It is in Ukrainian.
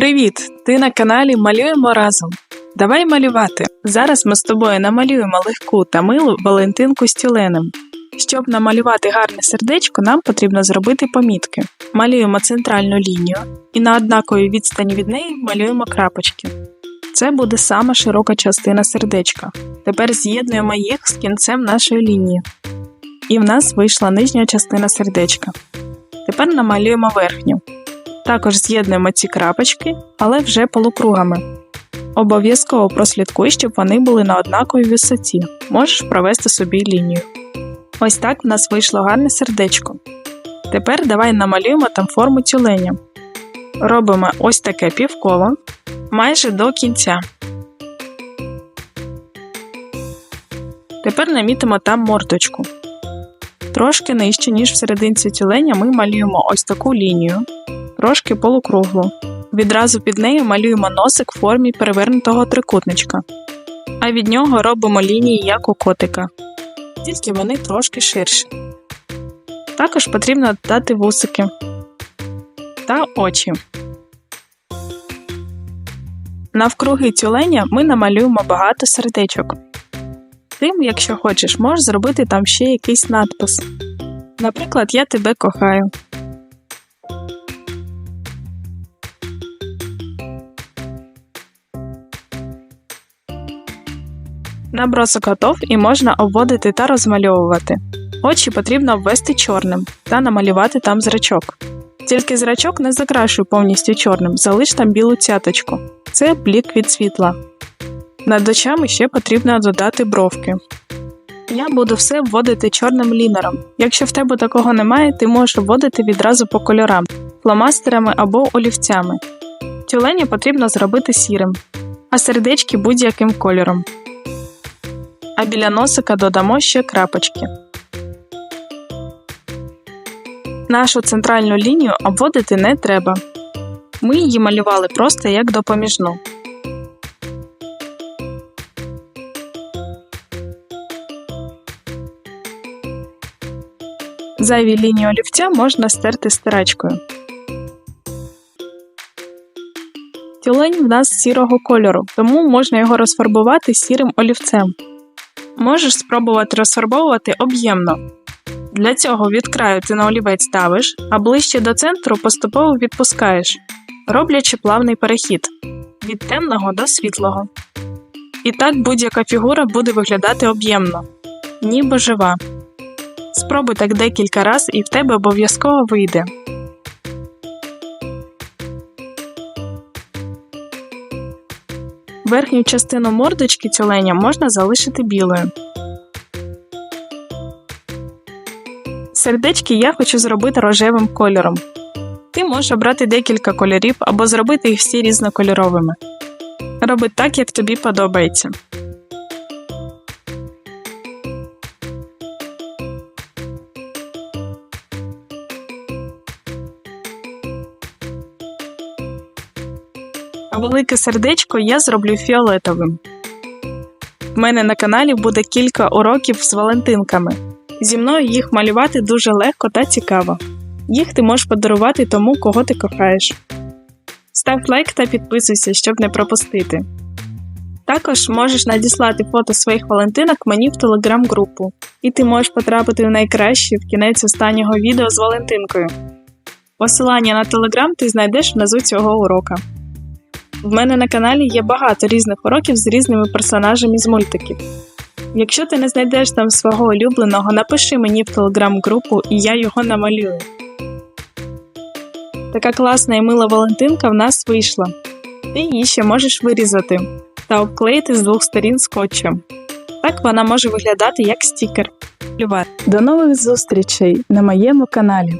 Привіт! Ти на каналі Малюємо разом. Давай малювати. Зараз ми з тобою намалюємо легку та милу Валентинку з тюленем. Щоб намалювати гарне сердечко, нам потрібно зробити помітки. Малюємо центральну лінію і на однаковій відстані від неї малюємо крапочки. Це буде сама широка частина сердечка. Тепер з'єднуємо їх з кінцем нашої лінії. І в нас вийшла нижня частина сердечка. Тепер намалюємо верхню. Також з'єднуємо ці крапочки, але вже полукругами. Обов'язково прослідкуй, щоб вони були на однаковій висоті. Можеш провести собі лінію. Ось так в нас вийшло гарне сердечко. Тепер давай намалюємо там форму тюленя. Робимо ось таке півколо майже до кінця. Тепер намітимо там мордочку. Трошки нижче, ніж в серединці тюленя, ми малюємо ось таку лінію, трошки полукруглу. Відразу під нею малюємо носик в формі перевернутого трикутничка, а від нього робимо лінії як у котика, тільки вони трошки ширші. Також потрібно додати вусики та очі. Навкруги тюленя ми намалюємо багато сердечок. Тим, якщо хочеш, можеш зробити там ще якийсь надпис. Наприклад, я тебе кохаю. Набросок готов і можна обводити та розмальовувати. Очі потрібно обвести чорним та намалювати там зрачок. Тільки зрачок не закрашуй повністю чорним, залиш там білу цяточку. Це блік від світла. Над очами ще потрібно додати бровки. Я буду все вводити чорним лінером. Якщо в тебе такого немає, ти можеш вводити відразу по кольорам, фломастерами або олівцями. Тюлені потрібно зробити сірим, а сердечки будь-яким кольором. А біля носика додамо ще крапочки. Нашу центральну лінію обводити не треба. Ми її малювали просто як допоміжну. Зайві лінії олівця можна стерти стирачкою. Тюлень в нас сірого кольору, тому можна його розфарбувати сірим олівцем. Можеш спробувати розфарбовувати об'ємно. Для цього від краю ти на олівець ставиш, а ближче до центру поступово відпускаєш, роблячи плавний перехід від темного до світлого. І так будь-яка фігура буде виглядати об'ємно, ніби жива. Спробуй так декілька разів і в тебе обов'язково вийде. Верхню частину мордочки тюленя можна залишити білою. Сердечки я хочу зробити рожевим кольором. Ти можеш обрати декілька кольорів або зробити їх всі різнокольоровими. Роби так, як тобі подобається. А велике сердечко я зроблю фіолетовим. В мене на каналі буде кілька уроків з Валентинками. Зі мною їх малювати дуже легко та цікаво. Їх ти можеш подарувати тому, кого ти кохаєш. Став лайк та підписуйся, щоб не пропустити. Також можеш надіслати фото своїх Валентинок мені в телеграм-групу, і ти можеш потрапити в найкраще в кінець останнього відео з Валентинкою. Посилання на телеграм ти знайдеш внизу цього урока. В мене на каналі є багато різних уроків з різними персонажами з мультиків. Якщо ти не знайдеш там свого улюбленого, напиши мені в телеграм-групу і я його намалюю. Така класна і мила Валентинка в нас вийшла. Ти її ще можеш вирізати та обклеїти з двох сторін скотчем. Так вона може виглядати як стікер. До нових зустрічей на моєму каналі.